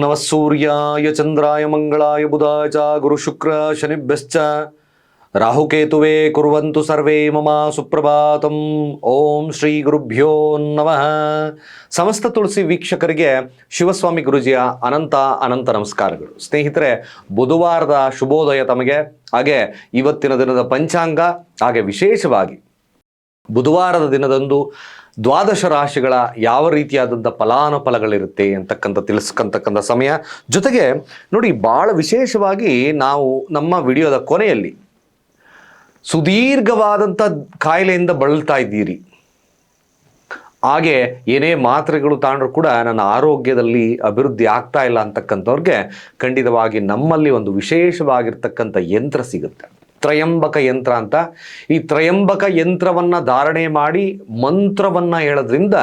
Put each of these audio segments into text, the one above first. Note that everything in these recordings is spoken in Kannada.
ನಮಃ ಸೂರ್ಯಾಯ ಚಂದ್ರಾಯ ಮಂಗಳಾಯ ಬುಧಾಯ ಚ ಗುರು ಶುಕ್ರ ಶನಿಭ್ಯಶ್ಚ ರಾಹುಕೇತುವೆ ಕುರುವಂತು ಸರ್ವೇ ಮಮ ಸುಪ್ರಭಾತಂ ಓಂ ಶ್ರೀ ಗುರುಭ್ಯೋ ನಮಃ ಸಮಸ್ತ ತುಳಸಿ ವೀಕ್ಷಕರಿಗೆ ಶಿವಸ್ವಾಮಿ ಗುರುಜಿಯ ಅನಂತ ಅನಂತ ನಮಸ್ಕಾರಗಳು. ಸ್ನೇಹಿತರೆ, ಬುಧವಾರದ ಶುಭೋದಯ ತಮಗೆ, ಹಾಗೆ ಇವತ್ತಿನ ದಿನದ ಪಂಚಾಂಗ, ಹಾಗೆ ವಿಶೇಷವಾಗಿ ಬುಧವಾರದ ದಿನದಂದು ದ್ವಾದಶ ರಾಶಿಗಳ ಯಾವ ರೀತಿಯಾದಂಥ ಫಲಾನುಫಲಗಳಿರುತ್ತೆ ಅಂತಕ್ಕಂಥ ತಿಳಿಸ್ಕಂತಕ್ಕಂಥ ಸಮಯ. ಜೊತೆಗೆ ನೋಡಿ ಭಾಳ ವಿಶೇಷವಾಗಿ ನಾವು ನಮ್ಮ ವಿಡಿಯೋದ ಕೊನೆಯಲ್ಲಿ ಸುದೀರ್ಘವಾದಂಥ ಕಾಯಿಲೆಯಿಂದ ಬಳಲ್ತಾ ಇದ್ದೀರಿ. ಹಾಗೆ ಏನೇ ಮಾತ್ರೆಗಳು ತಾಂಡ್ರೂ ಕೂಡ ನನ್ನ ಆರೋಗ್ಯದಲ್ಲಿ ಅಭಿವೃದ್ಧಿ ಆಗ್ತಾ ಇಲ್ಲ ಅಂತಕ್ಕಂಥವ್ರಿಗೆ ಖಂಡಿತವಾಗಿ ನಮ್ಮಲ್ಲಿ ಒಂದು ವಿಶೇಷವಾಗಿರ್ತಕ್ಕಂಥ ಯಂತ್ರ ಸಿಗುತ್ತೆ. ತ್ರಯಂಬಕ ಯಂತ್ರ ಅಂತ. ಈ ತ್ರಯಂಬಕ ಯಂತ್ರವನ್ನು ಧಾರಣೆ ಮಾಡಿ ಮಂತ್ರವನ್ನು ಹೇಳೋದ್ರಿಂದ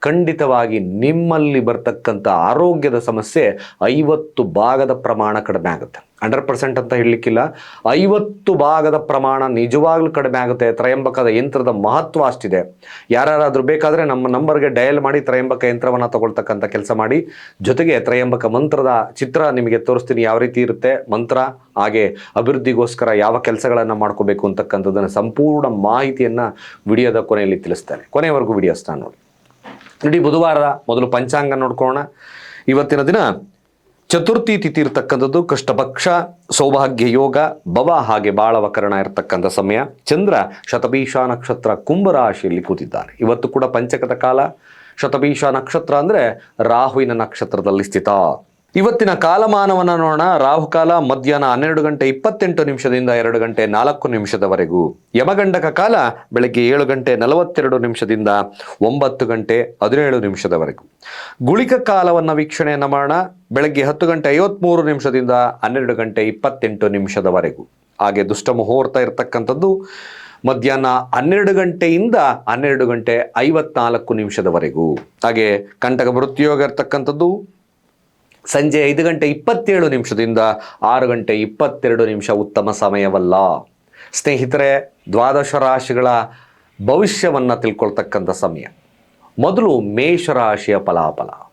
ಖಂಡಿತವಾಗಿ ನಿಮ್ಮಲ್ಲಿ ಬರ್ತಕ್ಕಂಥ ಆರೋಗ್ಯದ ಸಮಸ್ಯೆ ಐವತ್ತು ಭಾಗದ ಪ್ರಮಾಣ ಕಡಿಮೆ ಆಗುತ್ತೆ. ಹಂಡ್ರೆಡ್ ಪರ್ಸೆಂಟ್ ಅಂತ ಹೇಳಲಿಕ್ಕಿಲ್ಲ. ಐವತ್ತು ಭಾಗದ ಪ್ರಮಾಣ ನಿಜವಾಗ್ಲೂ ಕಡಿಮೆ ಆಗುತ್ತೆ. ತ್ರಯಂಬಕದ ಯಂತ್ರದ ಮಹತ್ವ ಅಷ್ಟಿದೆ. ಯಾರ್ಯಾರಾದ್ರೂ ಬೇಕಾದರೆ ನಮ್ಮ ನಂಬರ್ಗೆ ಡಯಲ್ ಮಾಡಿ ತ್ರಯಂಬಕ ಯಂತ್ರವನ್ನು ತಗೊಳ್ತಕ್ಕಂಥ ಕೆಲಸ ಮಾಡಿ. ಜೊತೆಗೆ ತ್ರಯಂಬಕ ಮಂತ್ರದ ಚಿತ್ರ ನಿಮಗೆ ತೋರಿಸ್ತೀನಿ ಯಾವ ರೀತಿ ಇರುತ್ತೆ. ಮಂತ್ರ, ಹಾಗೆ ಅಭಿವೃದ್ಧಿಗೋಸ್ಕರ ಯಾವ ಕೆಲಸಗಳನ್ನು ಮಾಡ್ಕೋಬೇಕು ಅಂತಕ್ಕಂಥದ್ದನ್ನು ಸಂಪೂರ್ಣ ಮಾಹಿತಿಯನ್ನು ವಿಡಿಯೋದ ಕೊನೆಯಲ್ಲಿ ತಿಳಿಸ್ತಾರೆ ಕೊನೆಯವರೆಗೂ ವಿಡಿಯೋ ಸ್ಟಾರ್ಟ್ ನೋಡಿ. ಇಡೀ ಬುಧವಾರ ಮೊದಲು ಪಂಚಾಂಗ ನೋಡ್ಕೊಳ್ಳೋಣ. ಇವತ್ತಿನ ದಿನ ಚತುರ್ಥಿ ತಿಥಿ ಇರ್ತಕ್ಕಂಥದ್ದು ಕೃಷ್ಣಪಕ್ಷ, ಸೌಭಾಗ್ಯ ಯೋಗ, ಭವ ಹಾಗೆ ಬಾಳವಕರಣ ಇರತಕ್ಕಂಥ ಸಮಯ. ಚಂದ್ರ ಶತಭೀಷ ನಕ್ಷತ್ರ ಕುಂಭರಾಶಿಯಲ್ಲಿ ಕೂತಿದ್ದಾನೆ. ಇವತ್ತು ಕೂಡ ಪಂಚಕದ ಕಾಲ. ಶತಭೀಷ ನಕ್ಷತ್ರ ಅಂದರೆ ರಾಹುವಿನ ನಕ್ಷತ್ರದಲ್ಲಿ ಸ್ಥಿತ. ಇವತ್ತಿನ ಕಾಲಮಾನವನ್ನು ನೋಡೋಣ. ರಾಹುಕಾಲ ಮಧ್ಯಾಹ್ನ ಹನ್ನೆರಡು ಗಂಟೆ ಇಪ್ಪತ್ತೆಂಟು ನಿಮಿಷದಿಂದ ಎರಡು ಗಂಟೆ ನಾಲ್ಕು ನಿಮಿಷದವರೆಗೂ. ಯಮಗಂಡಕ ಕಾಲ ಬೆಳಗ್ಗೆ ಏಳು ಗಂಟೆ ನಲವತ್ತೆರಡು ನಿಮಿಷದಿಂದ ಒಂಬತ್ತು ಗಂಟೆ ಹದಿನೇಳು ನಿಮಿಷದವರೆಗೂ. ಗುಳಿಕ ಕಾಲವನ್ನು ವೀಕ್ಷಣೆಯನ್ನು ಮಾಡೋಣ. ಬೆಳಗ್ಗೆ ಹತ್ತು ಗಂಟೆ ಐವತ್ಮೂರು ನಿಮಿಷದಿಂದ ಹನ್ನೆರಡು ಗಂಟೆ ಇಪ್ಪತ್ತೆಂಟು ನಿಮಿಷದವರೆಗೂ. ಹಾಗೆ ದುಷ್ಟ ಮುಹೂರ್ತ ಇರತಕ್ಕಂಥದ್ದು ಮಧ್ಯಾಹ್ನ ಹನ್ನೆರಡು ಗಂಟೆಯಿಂದ ಹನ್ನೆರಡು ಗಂಟೆ ಐವತ್ನಾಲ್ಕು ನಿಮಿಷದವರೆಗೂ. ಹಾಗೆ ಕಂಟಕ ಮೃತ್ಯುಯೋಗ ಇರ್ತಕ್ಕಂಥದ್ದು ಸಂಜೆ ಐದು ಗಂಟೆ ಇಪ್ಪತ್ತೇಳು ನಿಮಿಷದಿಂದ ಆರು ಗಂಟೆ ಇಪ್ಪತ್ತೆರಡು ನಿಮಿಷ ಉತ್ತಮ ಸಮಯವಲ್ಲ. ಸ್ನೇಹಿತರೆ, ದ್ವಾದಶ ರಾಶಿಗಳ ಭವಿಷ್ಯವನ್ನು ತಿಳ್ಕೊಳ್ತಕ್ಕಂಥ ಸಮಯ. ಮೊದಲು ಮೇಷರಾಶಿಯ ಫಲಾಫಲ.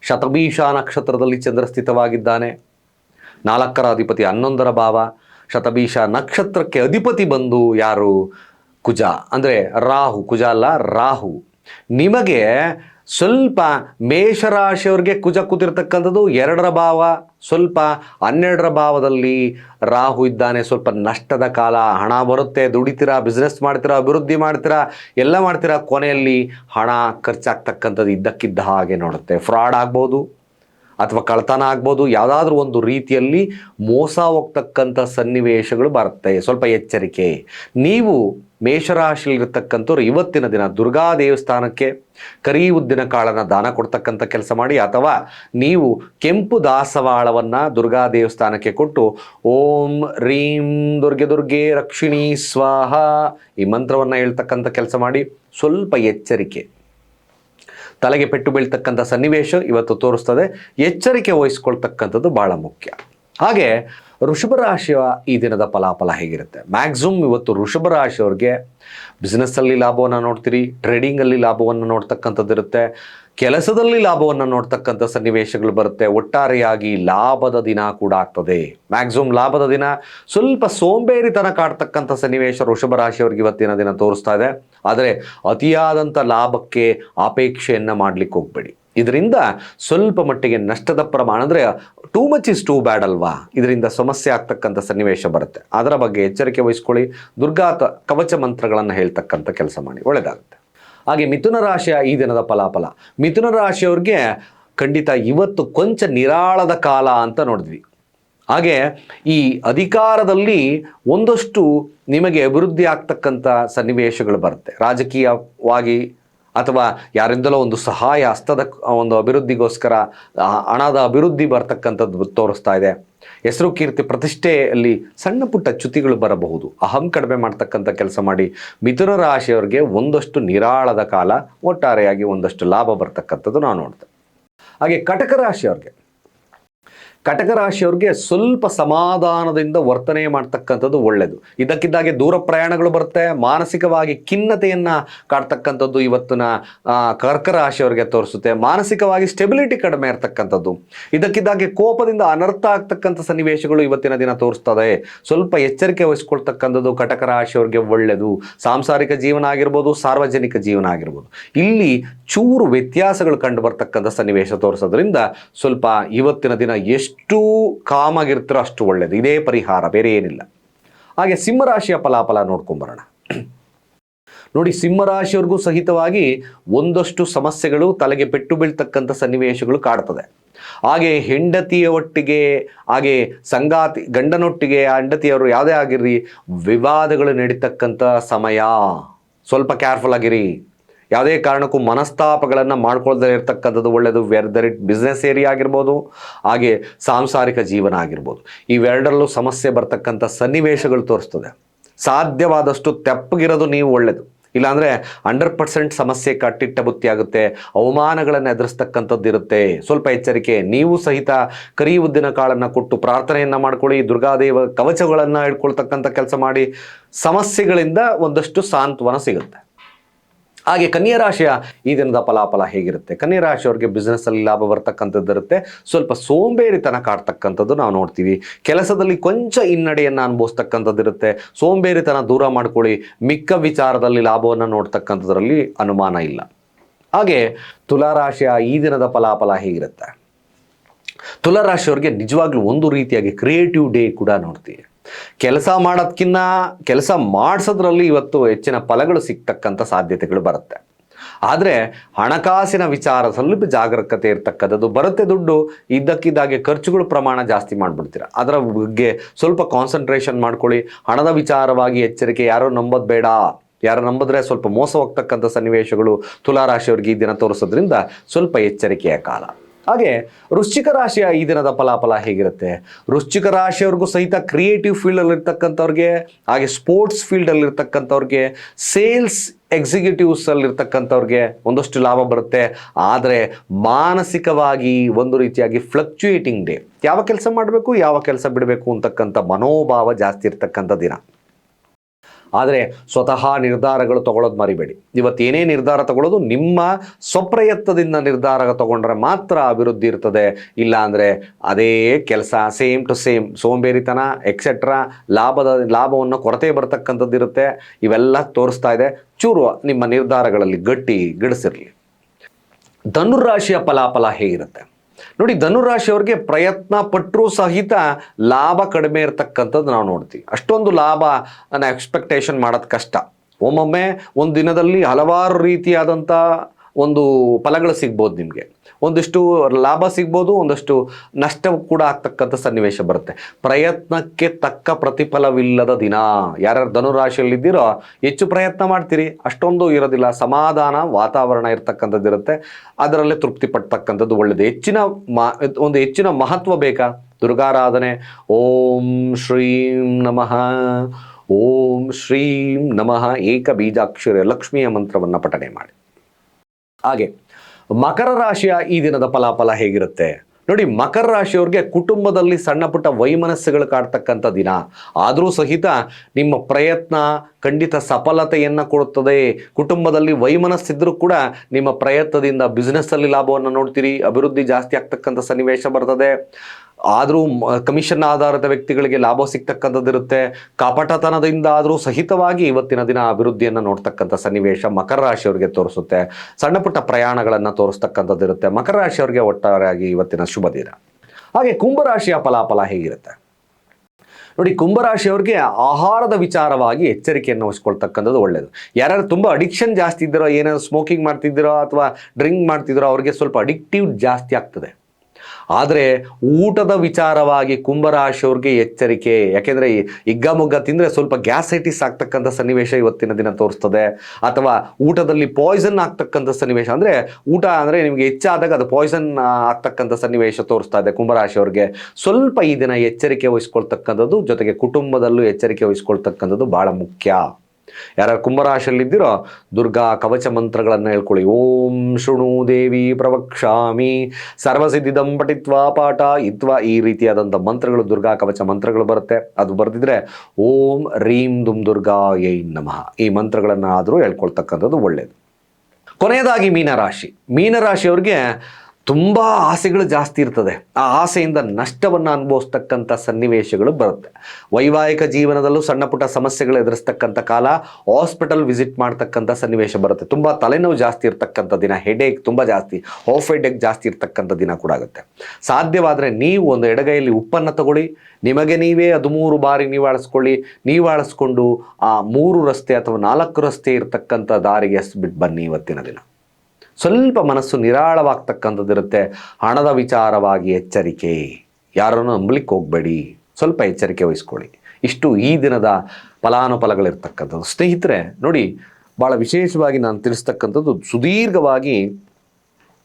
ಶತಬೀಷ ನಕ್ಷತ್ರದಲ್ಲಿ ಚಂದ್ರ ಸ್ಥಿತವಾಗಿದ್ದಾನೆ. ನಾಲ್ಕರ ಅಧಿಪತಿ ಹನ್ನೊಂದರ ಭಾವ. ಶತಬೀಷ ನಕ್ಷತ್ರಕ್ಕೆ ಅಧಿಪತಿ ಬಂದು ಯಾರು? ಕುಜ. ಅಂದರೆ ರಾಹು. ಕುಜ ಅಲ್ಲ, ರಾಹು. ನಿಮಗೆ ಸ್ವಲ್ಪ ಮೇಷರಾಶಿಯವ್ರಿಗೆ ಕುಜ ಕೂತಿರ್ತಕ್ಕಂಥದ್ದು ಎರಡರ ಭಾವ, ಸ್ವಲ್ಪ ಹನ್ನೆರಡರ ಭಾವದಲ್ಲಿ ರಾಹು ಇದ್ದಾನೆ. ಸ್ವಲ್ಪ ನಷ್ಟದ ಕಾಲ, ಹಣ ಬರುತ್ತೆ, ದುಡಿತೀರಾ ಬಿಸ್ನೆಸ್ ಮಾಡ್ತೀರಾ, ಅಭಿವೃದ್ಧಿ ಮಾಡ್ತೀರಾ, ಎಲ್ಲ ಮಾಡ್ತೀರಾ, ಕೊನೆಯಲ್ಲಿ ಹಣ ಖರ್ಚಾಗ್ತಕ್ಕಂಥದ್ದು ಇದ್ದಕ್ಕಿದ್ದ ಹಾಗೆ ನೋಡುತ್ತೆ. ಫ್ರಾಡ್ ಆಗ್ಬೋದು ಅಥವಾ ಕಳ್ತನ ಆಗ್ಬೋದು, ಯಾವುದಾದ್ರೂ ಒಂದು ರೀತಿಯಲ್ಲಿ ಮೋಸ ಹೋಗ್ತಕ್ಕಂಥ ಸನ್ನಿವೇಶಗಳು ಬರುತ್ತೆ. ಸ್ವಲ್ಪ ಎಚ್ಚರಿಕೆ. ನೀವು ಮೇಷರಾಶಿಯಲ್ಲಿರ್ತಕ್ಕಂಥವ್ರು ಇವತ್ತಿನ ದಿನ ದುರ್ಗಾ ದೇವಸ್ಥಾನಕ್ಕೆ ಕರಿ ಉದ್ದಿನ ಕಾಳನ್ನು ದಾನ ಕೊಡ್ತಕ್ಕಂಥ ಕೆಲಸ ಮಾಡಿ, ಅಥವಾ ನೀವು ಕೆಂಪು ದಾಸವಾಳವನ್ನು ದುರ್ಗಾ ದೇವಸ್ಥಾನಕ್ಕೆ ಕೊಟ್ಟು ಓಂ ರೀಂ ದುರ್ಗೆ ದುರ್ಗೆ ರಕ್ಷಿಣಿ ಸ್ವಾಹ ಈ ಮಂತ್ರವನ್ನು ಹೇಳ್ತಕ್ಕಂಥ ಕೆಲಸ ಮಾಡಿ ಸ್ವಲ್ಪ ಎಚ್ಚರಿಕೆ. ತಲೆಗೆ ಪೆಟ್ಟು ಬೀಳ್ತಕ್ಕಂಥ ಸನ್ನಿವೇಶ ಇವತ್ತು ತೋರಿಸ್ತದೆ. ಎಚ್ಚರಿಕೆ ವಹಿಸ್ಕೊಳ್ತಕ್ಕಂಥದ್ದು ಭಾಳ ಮುಖ್ಯ. ಹಾಗೆ ವೃಷಭ ರಾಶಿಯ ಈ ದಿನದ ಫಲಾಫಲ ಹೇಗಿರುತ್ತೆ? ಮ್ಯಾಕ್ಸಿಮಮ್ ಇವತ್ತು ಋಷಭ ರಾಶಿಯವ್ರಿಗೆ ಬಿಸ್ನೆಸ್ಸಲ್ಲಿ ಲಾಭವನ್ನು ನೋಡ್ತೀರಿ ಟ್ರೇಡಿಂಗಲ್ಲಿ ಲಾಭವನ್ನು ನೋಡ್ತಕ್ಕಂಥದ್ದು ಇರುತ್ತೆ ಕೆಲಸದಲ್ಲಿ ಲಾಭವನ್ನು ನೋಡ್ತಕ್ಕಂಥ ಸನ್ನಿವೇಶಗಳು ಬರುತ್ತೆ. ಒಟ್ಟಾರೆಯಾಗಿ ಲಾಭದ ದಿನ ಕೂಡ ಆಗ್ತದೆ. ಮ್ಯಾಕ್ಸಿಮಮ್ ಲಾಭದ ದಿನ ಸ್ವಲ್ಪ ಸೋಂಬೇರಿತನ ಕಾಡ್ತಕ್ಕಂಥ ಸನ್ನಿವೇಶ ವೃಷಭ ರಾಶಿಯವ್ರಿಗೆ ಇವತ್ತಿನ ದಿನ ತೋರಿಸ್ತಾ ಇದೆ. ಆದರೆ ಅತಿಯಾದಂಥ ಲಾಭಕ್ಕೆ ಅಪೇಕ್ಷೆಯನ್ನು ಮಾಡಲಿಕ್ಕೆ ಹೋಗ್ಬೇಡಿ. ಇದರಿಂದ ಸ್ವಲ್ಪ ಮಟ್ಟಿಗೆ ನಷ್ಟದ ಪ್ರಮಾಣ ಅಂದರೆ too much is too bad ಅಲ್ವಾ? ಇದರಿಂದ ಸಮಸ್ಯೆ ಆಗ್ತಕ್ಕಂಥ ಸನ್ನಿವೇಶ ಬರುತ್ತೆ. ಅದರ ಬಗ್ಗೆ ಎಚ್ಚರಿಕೆ ವಹಿಸ್ಕೊಳ್ಳಿ. ದುರ್ಗಾತ ಕವಚ ಮಂತ್ರಗಳನ್ನು ಹೇಳ್ತಕ್ಕಂಥ ಕೆಲಸ ಮಾಡಿ. ಒಳ್ಳೆಯದಾಗುತ್ತೆ ಹಾಗೆ ಮಿಥುನ ರಾಶಿಯ ಈ ದಿನದ ಫಲಾಫಲ. ಮಿಥುನ ರಾಶಿಯವ್ರಿಗೆ ಖಂಡಿತ ಇವತ್ತು ಕೊಂಚ ನಿರಾಳದ ಕಾಲ ಅಂತ ನೋಡಿದ್ವಿ. ಹಾಗೆ ಈ ಅಧಿಕಾರದಲ್ಲಿ ಒಂದಷ್ಟು ನಿಮಗೆ ಅಭಿವೃದ್ಧಿ ಆಗ್ತಕ್ಕಂಥ ಸನ್ನಿವೇಶಗಳು ಬರುತ್ತೆ. ರಾಜಕೀಯವಾಗಿ ಅಥವಾ ಯಾರಿಂದಲೋ ಒಂದು ಸಹಾಯ, ಹಸ್ತದ ಒಂದು ಅಭಿವೃದ್ಧಿಗೋಸ್ಕರ ಹಣದ ಅಭಿವೃದ್ಧಿ ಬರ್ತಕ್ಕಂಥದ್ದು ತೋರಿಸ್ತಾ ಇದೆ. ಹೆಸರು ಕೀರ್ತಿ ಪ್ರತಿಷ್ಠೆಯಲ್ಲಿ ಸಣ್ಣ ಪುಟ್ಟ ಚ್ಯುತಿಗಳು ಬರಬಹುದು. ಅಹಂ ಕಡಿಮೆ ಮಾಡ್ತಕ್ಕಂಥ ಕೆಲಸ ಮಾಡಿ, ಮಿಥುನ ರಾಶಿಯವರಿಗೆ ಒಂದಷ್ಟು ನಿರಾಳದ ಕಾಲ, ಒಟ್ಟಾರೆಯಾಗಿ ಒಂದಷ್ಟು ಲಾಭ ಬರ್ತಕ್ಕಂಥದ್ದು ನಾವು ನೋಡ್ತೇವೆ. ಹಾಗೆ ಕಟಕ ರಾಶಿಯವ್ರಿಗೆ ಕಟಕ ರಾಶಿಯವ್ರಿಗೆ ಸ್ವಲ್ಪ ಸಮಾಧಾನದಿಂದ ವರ್ತನೆ ಮಾಡ್ತಕ್ಕಂಥದ್ದು ಒಳ್ಳೆಯದು ಇದಕ್ಕಿದ್ದಾಗೆ ದೂರ ಪ್ರಯಾಣಗಳು ಬರುತ್ತೆ, ಮಾನಸಿಕವಾಗಿ ಖಿನ್ನತೆಯನ್ನು ಕಾಡ್ತಕ್ಕಂಥದ್ದು ಇವತ್ತಿನ ಕರ್ಕ ರಾಶಿಯವ್ರಿಗೆ ತೋರಿಸುತ್ತೆ. ಮಾನಸಿಕವಾಗಿ ಸ್ಟೆಬಿಲಿಟಿ ಕಡಿಮೆ ಇರತಕ್ಕಂಥದ್ದು. ಇದಕ್ಕಿದ್ದಾಗೆ ಕೋಪದಿಂದ ಅನರ್ಥ ಆಗ್ತಕ್ಕಂಥ ಸನ್ನಿವೇಶಗಳು ಇವತ್ತಿನ ದಿನ ತೋರಿಸ್ತದೆ. ಸ್ವಲ್ಪ ಎಚ್ಚರಿಕೆ ವಹಿಸ್ಕೊಳ್ತಕ್ಕಂಥದ್ದು ಕಟಕ ರಾಶಿಯವ್ರಿಗೆ ಒಳ್ಳೆಯದು ಸಾಂಸಾರಿಕ ಜೀವನ ಆಗಿರ್ಬೋದು, ಸಾರ್ವಜನಿಕ ಜೀವನ ಆಗಿರ್ಬೋದು. ಇಲ್ಲಿ ಚೂರು ವ್ಯತ್ಯಾಸಗಳು ಕಂಡು ಬರ್ತಕ್ಕಂಥ ಸನ್ನಿವೇಶ ತೋರಿಸೋದ್ರಿಂದ ಸ್ವಲ್ಪ ಇವತ್ತಿನ ದಿನ ಎಷ್ಟು ಕಾಮಾಗಿರ್ತೀರೋ ಅಷ್ಟು ಒಳ್ಳೆಯದು ಇದೇ ಪರಿಹಾರ, ಬೇರೆ ಏನಿಲ್ಲ. ಹಾಗೆ ಸಿಂಹರಾಶಿಯ ಫಲಾಫಲ ನೋಡ್ಕೊಂಬರೋಣ. ನೋಡಿ, ಸಿಂಹರಾಶಿಯವ್ರಿಗೂ ಸಹಿತವಾಗಿ ಒಂದಷ್ಟು ಸಮಸ್ಯೆಗಳು ತಲೆಗೆ ಪೆಟ್ಟು ಬೀಳ್ತಕ್ಕಂಥ ಸನ್ನಿವೇಶಗಳು ಕಾಡ್ತದೆ. ಹಾಗೆ ಹೆಂಡತಿಯ ಒಟ್ಟಿಗೆ, ಹಾಗೆ ಸಂಗಾತಿ, ಗಂಡನೊಟ್ಟಿಗೆ ಆ ಹೆಂಡತಿಯವರು ಯಾವುದೇ ಆಗಿರ್ರಿ ವಿವಾದಗಳು ನಡೀತಕ್ಕಂಥ ಸಮಯ. ಸ್ವಲ್ಪ ಕೇರ್ಫುಲ್ ಆಗಿರಿ. ಯಾವುದೇ ಕಾರಣಕ್ಕೂ ಮನಸ್ತಾಪಗಳನ್ನು ಮಾಡ್ಕೊಳ್ದೇ ಇರ್ತಕ್ಕಂಥದ್ದು ಒಳ್ಳೆಯದು ವೆದರ್ ಇಟ್ ಬಿಸ್ನೆಸ್ ಏರಿಯಾ ಆಗಿರ್ಬೋದು, ಹಾಗೆ ಸಾಂಸಾರಿಕ ಜೀವನ ಆಗಿರ್ಬೋದು. ಇವೆರಡರಲ್ಲೂ ಸಮಸ್ಯೆ ಬರ್ತಕ್ಕಂಥ ಸನ್ನಿವೇಶಗಳು ತೋರಿಸ್ತದೆ. ಸಾಧ್ಯವಾದಷ್ಟು ತೆಪ್ಪಗಿರೋದು ನೀವು ಒಳ್ಳೆಯದು ಇಲ್ಲಾಂದರೆ ಹಂಡ್ರೆಡ್ ಪರ್ಸೆಂಟ್ ಸಮಸ್ಯೆ ಕಟ್ಟಿಟ್ಟ ಬುತ್ತಿ ಆಗುತ್ತೆ, ಅವಮಾನಗಳನ್ನು ಎದುರಿಸ್ತಕ್ಕಂಥದ್ದು ಇರುತ್ತೆ. ಸ್ವಲ್ಪ ಎಚ್ಚರಿಕೆ, ನೀವು ಸಹಿತ ಕರಿ ಉದ್ದಿನ ಕಾಳನ್ನು ಕೊಟ್ಟು ಪ್ರಾರ್ಥನೆಯನ್ನು ಮಾಡ್ಕೊಳ್ಳಿ, ದುರ್ಗಾದೇವ ಕವಚಗಳನ್ನು ಹಿಡ್ಕೊಳ್ತಕ್ಕಂಥ ಕೆಲಸ ಮಾಡಿ, ಸಮಸ್ಯೆಗಳಿಂದ ಒಂದಷ್ಟು ಸಾಂತ್ವನ ಸಿಗುತ್ತೆ. ಹಾಗೆ ಕನ್ಯಾ ರಾಶಿಯ ಈ ದಿನದ ಫಲಾಫಲ ಹೇಗಿರುತ್ತೆ? ಕನ್ಯಾ ರಾಶಿಯವ್ರಿಗೆ ಬಿಸ್ನೆಸ್ಸಲ್ಲಿ ಲಾಭ ಬರ್ತಕ್ಕಂಥದ್ದು ಇರುತ್ತೆ. ಸ್ವಲ್ಪ ಸೋಂಬೇರಿತನ ಕಾಡ್ತಕ್ಕಂಥದ್ದು ನಾವು ನೋಡ್ತೀವಿ. ಕೆಲಸದಲ್ಲಿ ಕೊಂಚ ಹಿನ್ನಡೆಯನ್ನು ಅನುಭವಿಸ್ತಕ್ಕಂಥದ್ದು ಇರುತ್ತೆ. ಸೋಂಬೇರಿತನ ದೂರ ಮಾಡ್ಕೊಳ್ಳಿ. ಮಿಕ್ಕ ವಿಚಾರದಲ್ಲಿ ಲಾಭವನ್ನು ನೋಡ್ತಕ್ಕಂಥದ್ರಲ್ಲಿ ಅನುಮಾನ ಇಲ್ಲ. ಹಾಗೆ ತುಲಾರಾಶಿಯ ಈ ದಿನದ ಫಲಾಫಲ ಹೇಗಿರುತ್ತೆ? ತುಲಾರಾಶಿಯವ್ರಿಗೆ ನಿಜವಾಗ್ಲೂ ಒಂದು ರೀತಿಯಾಗಿ ಕ್ರಿಯೇಟಿವ್ ಡೇ ಕೂಡ ನೋಡ್ತೀವಿ. ಕೆಲಸ ಮಾಡೋದ್ಕಿನ್ನ ಕೆಲಸ ಮಾಡಿಸೋದ್ರಲ್ಲಿ ಇವತ್ತು ಹೆಚ್ಚಿನ ಫಲಗಳು ಸಿಗ್ತಕ್ಕಂಥ ಸಾಧ್ಯತೆಗಳು ಬರುತ್ತೆ. ಆದರೆ ಹಣಕಾಸಿನ ವಿಚಾರ ಸ್ವಲ್ಪ ಜಾಗರೂಕತೆ ಇರ್ತಕ್ಕಂಥದ್ದು ಬರುತ್ತೆ ದುಡ್ಡು. ಇದ್ದಕ್ಕಿದ್ದಾಗೆ ಖರ್ಚುಗಳು ಪ್ರಮಾಣ ಜಾಸ್ತಿ ಮಾಡಿಬಿಡ್ತೀರ. ಅದರ ಬಗ್ಗೆ ಸ್ವಲ್ಪ ಕಾನ್ಸಂಟ್ರೇಷನ್ ಮಾಡ್ಕೊಳ್ಳಿ. ಹಣದ ವಿಚಾರವಾಗಿ ಎಚ್ಚರಿಕೆ, ಯಾರೋ ನಂಬೋದು ಬೇಡ. ಯಾರು ನಂಬಿದ್ರೆ ಸ್ವಲ್ಪ ಮೋಸ ಹೋಗ್ತಕ್ಕಂಥ ಸನ್ನಿವೇಶಗಳು ತುಲಾರಾಶಿಯವ್ರಿಗೆ ಈ ದಿನ ತೋರಿಸೋದ್ರಿಂದ ಸ್ವಲ್ಪ ಎಚ್ಚರಿಕೆಯ ಕಾಲ. ಹಾಗೆ ವೃಶ್ಚಿಕ ರಾಶಿಯ ಈ ದಿನದ ಫಲಾಫಲ ಹೇಗಿರುತ್ತೆ? ವೃಶ್ಚಿಕ ರಾಶಿಯವ್ರಿಗೂ ಸಹಿತ ಕ್ರಿಯೇಟಿವ್ ಫೀಲ್ಡಲ್ಲಿರ್ತಕ್ಕಂಥವ್ರಿಗೆ ಹಾಗೆ ಸ್ಪೋರ್ಟ್ಸ್ ಫೀಲ್ಡಲ್ಲಿರ್ತಕ್ಕಂಥವ್ರಿಗೆ ಸೇಲ್ಸ್ ಎಕ್ಸಿಕ್ಯೂಟಿವ್ಸ್ ಅಲ್ಲಿ ಇರ್ತಕ್ಕಂಥವ್ರಿಗೆ ಒಂದಷ್ಟು ಲಾಭ ಬರುತ್ತೆ. ಆದರೆ ಮಾನಸಿಕವಾಗಿ ಒಂದು ರೀತಿಯಾಗಿ ಫ್ಲಕ್ಚುಯೇಟಿಂಗ್ ಡೇ ಯಾವ ಕೆಲಸ ಮಾಡಬೇಕು, ಯಾವ ಕೆಲಸ ಬಿಡಬೇಕು ಅಂತಕ್ಕಂಥ ಮನೋಭಾವ ಜಾಸ್ತಿ ಇರ್ತಕ್ಕಂಥ ದಿನ. ಆದರೆ ಸ್ವತಃ ನಿರ್ಧಾರಗಳು ತಗೊಳ್ಳೋದು ಮರಿಬೇಡಿ. ಇವತ್ತು ಏನೇ ನಿರ್ಧಾರ ತಗೊಳ್ಳೋದು ನಿಮ್ಮ ಸ್ವಪ್ರಯತ್ನದಿಂದ ನಿರ್ಧಾರ ತಗೊಂಡ್ರೆ ಮಾತ್ರ ಅಭಿವೃದ್ಧಿ ಇರ್ತದೆ. ಇಲ್ಲ ಅಂದರೆ ಅದೇ ಕೆಲಸ ಸೇಮ್ ಟು ಸೇಮ್ ಸೋಂಬೇರಿತನ ಎಕ್ಸೆಟ್ರಾ ಲಾಭದ, ಲಾಭವನ್ನು ಕೊರತೆ ಬರ್ತಕ್ಕಂಥದ್ದು ಇರುತ್ತೆ. ಇವೆಲ್ಲ ತೋರಿಸ್ತಾ ಇದೆ. ಚೂರು ನಿಮ್ಮ ನಿರ್ಧಾರಗಳಲ್ಲಿ ಗಟ್ಟಿ ಗಿಡಿಸಿರಲಿ. ಧನುರಾಶಿಯ ಫಲಾಫಲ ಹೇಗಿರುತ್ತೆ? ನೋಡಿ ಧನುರಾಶಿಯವ್ರಿಗೆ ಪ್ರಯತ್ನ ಪಟ್ಟರೂ ಸಹಿತ ಲಾಭ ಕಡಿಮೆ ಇರತಕ್ಕಂಥದ್ದು ನಾವು ನೋಡ್ತೀವಿ. ಅಷ್ಟೊಂದು ಲಾಭ ಎಕ್ಸ್ಪೆಕ್ಟೇಷನ್ ಮಾಡೋದು ಕಷ್ಟ. ಒಮ್ಮೊಮ್ಮೆ ಒಂದು ದಿನದಲ್ಲಿ ಹಲವಾರು ರೀತಿಯಾದಂಥ ಒಂದು ಫಲಗಳು ಸಿಗ್ಬೋದು ನಿಮಗೆ. ಒಂದಿಷ್ಟು ಲಾಭ ಸಿಗ್ಬೋದು, ಒಂದಷ್ಟು ನಷ್ಟ ಕೂಡ ಆಗ್ತಕ್ಕಂಥ ಸನ್ನಿವೇಶ ಬರುತ್ತೆ. ಪ್ರಯತ್ನಕ್ಕೆ ತಕ್ಕ ಪ್ರತಿಫಲವಿಲ್ಲದ ದಿನ. ಯಾರ್ಯಾರು ಧನುರಾಶಿಯಲ್ಲಿದ್ದೀರೋ ಹೆಚ್ಚು ಪ್ರಯತ್ನ ಮಾಡ್ತೀರಿ. ಅಷ್ಟೊಂದು ಇರೋದಿಲ್ಲ. ಸಮಾಧಾನ, ವಾತಾವರಣ ಇರತಕ್ಕಂಥದ್ದು ಇರುತ್ತೆ. ಅದರಲ್ಲೇ ತೃಪ್ತಿ ಪಡ್ತಕ್ಕಂಥದ್ದು ಒಳ್ಳೆಯದು ಹೆಚ್ಚಿನ ಒಂದು ಹೆಚ್ಚಿನ ಮಹತ್ವ ಬೇಕಾ? ದುರ್ಗಾರಾಧನೆ. ಓಂ ಶ್ರೀಂ ನಮಃ. ಓಂ ಶ್ರೀಂ ನಮಃ. ಏಕ ಬೀಜಾಕ್ಷರ ಲಕ್ಷ್ಮಿಯ ಮಂತ್ರವನ್ನು ಪಠನೆ ಮಾಡಿ. ಹಾಗೆ. ಮಕರ ರಾಶಿಯ ಈ ದಿನದ ಫಲಾಫಲ ಹೇಗಿರುತ್ತೆ? ನೋಡಿ, ಮಕರ ರಾಶಿಯವ್ರಿಗೆ ಕುಟುಂಬದಲ್ಲಿ ಸಣ್ಣ ಪುಟ್ಟ ವೈಮನಸ್ಸುಗಳು ಕಾಡ್ತಕ್ಕಂಥ ದಿನ. ಆದರೂ ಸಹಿತ ನಿಮ್ಮ ಪ್ರಯತ್ನ, ಖಂಡಿತ ಸಫಲತೆಯನ್ನು ಕೊಡುತ್ತದೆ. ಕುಟುಂಬದಲ್ಲಿ ವೈಮನಸ್ಸಿದ್ರೂ ಕೂಡ ನಿಮ್ಮ ಪ್ರಯತ್ನದಿಂದ ಬಿಸ್ನೆಸ್ಸಲ್ಲಿ ಲಾಭವನ್ನು ನೋಡ್ತೀರಿ. ಅಭಿವೃದ್ಧಿ ಜಾಸ್ತಿ ಆಗ್ತಕ್ಕಂಥ ಸನ್ನಿವೇಶ ಬರ್ತದೆ. ಆದರೂ ಕಮಿಷನ್ ಆಧಾರಿತ ವ್ಯಕ್ತಿಗಳಿಗೆ ಲಾಭ ಸಿಗ್ತಕ್ಕಂಥದ್ದಿರುತ್ತೆ ಕಪಟತನದಿಂದ ಆದರೂ ಸಹಿತವಾಗಿ ಇವತ್ತಿನ ದಿನ ಅಭಿವೃದ್ಧಿಯನ್ನು ನೋಡ್ತಕ್ಕಂಥ ಸನ್ನಿವೇಶ ಮಕರ ರಾಶಿಯವರಿಗೆ ತೋರಿಸುತ್ತೆ. ಸಣ್ಣ ಪುಟ್ಟ ಪ್ರಯಾಣಗಳನ್ನು ತೋರಿಸ್ತಕ್ಕಂಥದ್ದಿರುತ್ತೆ ಮಕರ ರಾಶಿಯವರಿಗೆ ಒಟ್ಟಾರೆಯಾಗಿ ಇವತ್ತಿನ ಶುಭ ದಿನ. ಹಾಗೆ ಕುಂಭರಾಶಿಯ ಫಲಾಫಲ ಹೇಗಿರುತ್ತೆ? ನೋಡಿ ಕುಂಭರಾಶಿಯವ್ರಿಗೆ ಆಹಾರದ ವಿಚಾರವಾಗಿ ಎಚ್ಚರಿಕೆಯನ್ನು ವಹಿಸ್ಕೊಳ್ತಕ್ಕಂಥದ್ದು ಒಳ್ಳೆಯದು ಯಾರು ತುಂಬ ಅಡಿಕ್ಷನ್ ಜಾಸ್ತಿ ಇದ್ದಿರೋ, ಏನಾದ್ರು ಸ್ಮೋಕಿಂಗ್ ಮಾಡ್ತಿದ್ದೀರೋ ಅಥವಾ ಡ್ರಿಂಕ್ ಮಾಡ್ತಿದ್ದೀರೋ, ಅವ್ರಿಗೆ ಸ್ವಲ್ಪ ಅಡಿಕ್ಟಿವ್ ಜಾಸ್ತಿ ಆಗ್ತದೆ. ಆದರೆ ಊಟದ ವಿಚಾರವಾಗಿ ಕುಂಭರಾಶಿಯವ್ರಿಗೆ ಎಚ್ಚರಿಕೆ. ಯಾಕೆಂದರೆ ಹಿಗ್ಗಮುಗ್ಗ ತಿಂದರೆ ಸ್ವಲ್ಪ ಗ್ಯಾಸೈಟಿಸ್ ಆಗ್ತಕ್ಕಂಥ ಸನ್ನಿವೇಶ ಇವತ್ತಿನ ದಿನ ತೋರಿಸ್ತದೆ. ಅಥವಾ ಊಟದಲ್ಲಿ ಪಾಯ್ಸನ್ ಆಗ್ತಕ್ಕಂಥ ಸನ್ನಿವೇಶ. ಅಂದರೆ ಊಟ ಅಂದರೆ ನಿಮಗೆ ಹೆಚ್ಚಾದಾಗ ಅದು ಪಾಯ್ಸನ್ ಆಗ್ತಕ್ಕಂಥ ಸನ್ನಿವೇಶ ತೋರಿಸ್ತಾ ಇದೆ ಕುಂಭರಾಶಿಯವ್ರಿಗೆ. ಸ್ವಲ್ಪ ಈ ದಿನ ಎಚ್ಚರಿಕೆ ವಹಿಸ್ಕೊಳ್ತಕ್ಕಂಥದ್ದು, ಜೊತೆಗೆ ಕುಟುಂಬದಲ್ಲೂ ಎಚ್ಚರಿಕೆ ವಹಿಸ್ಕೊಳ್ತಕ್ಕಂಥದ್ದು ಭಾಳ ಮುಖ್ಯ. ಯಾರ್ಯಾರು ಕುಂಭರಾಶಿಯಲ್ಲಿದ್ದೀರೋ ದುರ್ಗಾ ಕವಚ ಮಂತ್ರಗಳನ್ನು ಹೇಳ್ಕೊಳ್ಳಿ. ಓಂ ಶೃಣು ದೇವಿ ಪ್ರವಕ್ಷಾಮಿ ಸರ್ವಸಿದ್ಧಿದಂ ಪಠಿತ್ವಾ ಪಾಠ. ಇತ್ವ ಈ ರೀತಿಯಾದಂಥ ಮಂತ್ರಗಳು, ದುರ್ಗಾ ಕವಚ ಮಂತ್ರಗಳು ಬರುತ್ತೆ. ಅದು ಬರೆದಿದ್ರೆ ಓಂ ರೀಂ ದುಂ ದುರ್ಗಾ ಯೈ ನಮಃ. ಈ ಮಂತ್ರಗಳನ್ನು ಆದರೂ ಹೇಳ್ಕೊಳ್ತಕ್ಕಂಥದ್ದು ಒಳ್ಳೆಯದು ಕೊನೆಯದಾಗಿ ಮೀನರಾಶಿ. ಮೀನರಾಶಿಯವ್ರಿಗೆ ತುಂಬ ಆಸೆಗಳು ಜಾಸ್ತಿ ಇರ್ತದೆ. ಆ ಆಸೆಯಿಂದ ನಷ್ಟವನ್ನು ಅನುಭವಿಸ್ತಕ್ಕಂಥ ಸನ್ನಿವೇಶಗಳು ಬರುತ್ತೆ. ವೈವಾಹಿಕ ಜೀವನದಲ್ಲೂ ಸಣ್ಣ ಪುಟ್ಟ ಸಮಸ್ಯೆಗಳು ಎದುರಿಸ್ತಕ್ಕಂಥ ಕಾಲ, ಹಾಸ್ಪಿಟಲ್ ವಿಸಿಟ್ ಮಾಡ್ತಕ್ಕಂಥ ಸನ್ನಿವೇಶ ಬರುತ್ತೆ. ತುಂಬ ತಲೆನೋವು ಜಾಸ್ತಿ ಇರ್ತಕ್ಕಂಥ ದಿನ ಹೆಡೇಕ್ ತುಂಬ ಜಾಸ್ತಿ ಆಫ್ ಹೆಡೇಕ್ ಜಾಸ್ತಿ ಇರ್ತಕ್ಕಂಥ ದಿನ ಕೂಡ ಆಗುತ್ತೆ. ಸಾಧ್ಯವಾದರೆ ನೀವು ಒಂದು ಎಡಗೈಯಲ್ಲಿ ಉಪ್ಪನ್ನು ತಗೊಳ್ಳಿ, ನಿಮಗೆ ನೀವೇ ಹದಿಮೂರು ಬಾರಿ ನೀವಾಳಿಸ್ಕೊಳ್ಳಿ ನೀವಾಳಿಸ್ಕೊಂಡು ಆ ಮೂರು ರಸ್ತೆ ಅಥವಾ ನಾಲ್ಕು ರಸ್ತೆ ಇರ್ತಕ್ಕಂಥ ದಾರಿಗೆ ಬಿಟ್ಟು ಬನ್ನಿ ಇವತ್ತಿನ ದಿನ. ಸ್ವಲ್ಪ ಮನಸ್ಸು ನಿರಾಳವಾಗ್ತಕ್ಕಂಥದ್ದಿರುತ್ತೆ. ಹಣದ ವಿಚಾರವಾಗಿ ಎಚ್ಚರಿಕೆ. ಯಾರನ್ನು ನಂಬಲಿಕ್ಕೆ ಹೋಗಬೇಡಿ. ಸ್ವಲ್ಪ ಎಚ್ಚರಿಕೆ ವಹಿಸ್ಕೊಳ್ಳಿ. ಇಷ್ಟು ಈ ದಿನದ ಫಲಾನುಫಲಗಳಿರ್ತಕ್ಕಂಥದ್ದು. ಸ್ನೇಹಿತರೆ, ನೋಡಿ ಭಾಳ ವಿಶೇಷವಾಗಿ ನಾನು ತಿಳಿಸ್ತಕ್ಕಂಥದ್ದು ಸುದೀರ್ಘವಾಗಿ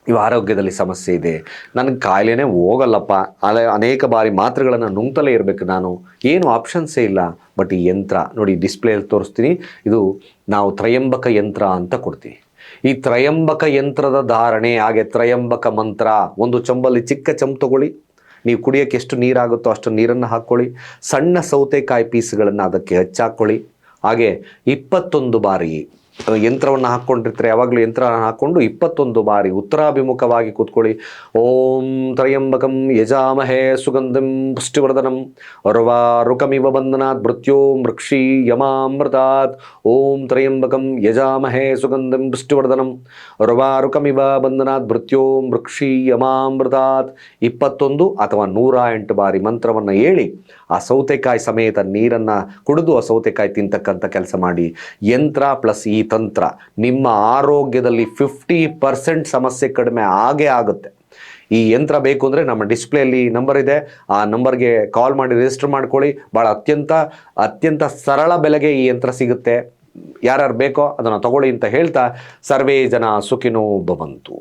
ಇವು ಆರೋಗ್ಯದಲ್ಲಿ ಸಮಸ್ಯೆ ಇದೆ. ನನಗೆ ಕಾಯಿಲೆನೇ ಹೋಗಲ್ಲಪ್ಪ. ಅಲೆ ಅನೇಕ ಬಾರಿ ಮಾತ್ರೆಗಳನ್ನು ನುಂಗ್ತಲೇ ಇರಬೇಕು ನಾನು. ಏನು ಆಪ್ಷನ್ಸೇ ಇಲ್ಲ. ಬಟ್ ಈ ಯಂತ್ರ, ನೋಡಿ, ಡಿಸ್ಪ್ಲೇಲಿ ತೋರಿಸ್ತೀನಿ. ಇದು ನಾವು ತ್ರಯಂಬಕ ಯಂತ್ರ ಅಂತ ಕೊಡ್ತೀವಿ. ಈ ತ್ರಯಂಬಕ ಯಂತ್ರದ ಧಾರಣೆ, ಹಾಗೆ ತ್ರಯಂಬಕ ಮಂತ್ರ, ಒಂದು ಚಂಬಲ್ಲಿ ಚಿಕ್ಕ ಚಂಬು ತಗೊಳ್ಳಿ. ನೀವು ಕುಡಿಯೋಕ್ಕೆ ಎಷ್ಟು ನೀರಾಗುತ್ತೋ ಅಷ್ಟು ನೀರನ್ನು ಹಾಕ್ಕೊಳ್ಳಿ. ಸಣ್ಣ ಸೌತೆಕಾಯಿ ಪೀಸ್ಗಳನ್ನು ಅದಕ್ಕೆ ಹೆಚ್ಚಾಕ್ಕೊಳ್ಳಿ. ಹಾಗೆ ಇಪ್ಪತ್ತೊಂದು ಬಾರಿ ಯಂತ್ರವನ್ನು ಹಾಕ್ಕೊಂಡಿರ್ತಾರೆ. ಯಾವಾಗಲೂ ಯಂತ್ರ ಹಾಕ್ಕೊಂಡು ಇಪ್ಪತ್ತೊಂದು ಬಾರಿ ಉತ್ತರಾಭಿಮುಖವಾಗಿ ಕೂತ್ಕೊಳ್ಳಿ. ಓಂ ತ್ರಯಂಬಕಂ ಯಜಾಮಹೇ ಸುಗಂಧಂ ಪುಷ್ಟಿವರ್ಧನಂ ರುಕಮಿವ ಬಂಧನಾತ್ ಮೃತ್ಯೋ ಮೃಕ್ಷಿ ಯಮಾಮೃತಾತ್. ಓಂ ತ್ರಯಂಬಕಂ ಯಜಾಮಹೇ ಸುಗಂಧಂ ಪುಷ್ಟಿವರ್ಧನಂ ರುಕಮಿವ ಬಂಧನಾತ್ ಮೃತ್ಯೋ ಮೃಕ್ಷಿ ಯಮಾಮೃತಾತ್. ಇಪ್ಪತ್ತೊಂದು ಅಥವಾ ನೂರ ಎಂಟು ಬಾರಿ ಮಂತ್ರವನ್ನು ಹೇಳಿ ಆ ಸೌತೆಕಾಯಿ ಸಮೇತ ನೀರನ್ನು ಕುಡಿದು ಆ ಸೌತೆಕಾಯಿ ತಿಂತಕ್ಕಂಥ ಕೆಲಸ ಮಾಡಿ. ಯಂತ್ರ ಪ್ಲಸ್ ಈ ತಂತ್ರ, ನಿಮ್ಮ ಆರೋಗ್ಯದಲ್ಲಿ ಫಿಫ್ಟಿ ಪರ್ಸೆಂಟ್ ಸಮಸ್ಯೆ ಕಡಿಮೆ ಆಗೇ ಆಗುತ್ತೆ. ಈ ಯಂತ್ರ ಬೇಕು ಅಂದರೆ ನಮ್ಮ ಡಿಸ್ಪ್ಲೇಯಲ್ಲಿ ನಂಬರ್ ಇದೆ. ಆ ನಂಬರ್ಗೆ ಕಾಲ್ ಮಾಡಿ ರಿಜಿಸ್ಟರ್ ಮಾಡ್ಕೊಳ್ಳಿ. ಭಾಳ ಅತ್ಯಂತ ಅತ್ಯಂತ ಸರಳ ಬೆಲೆಗೆ ಈ ಯಂತ್ರ ಸಿಗುತ್ತೆ. ಯಾರ್ಯಾರು ಬೇಕೋ ಅದನ್ನು ತಗೊಳ್ಳಿ ಅಂತ ಹೇಳ್ತಾ, ಸರ್ವೇ ಜನ ಸುಖಿನೋ ಭವಂತು.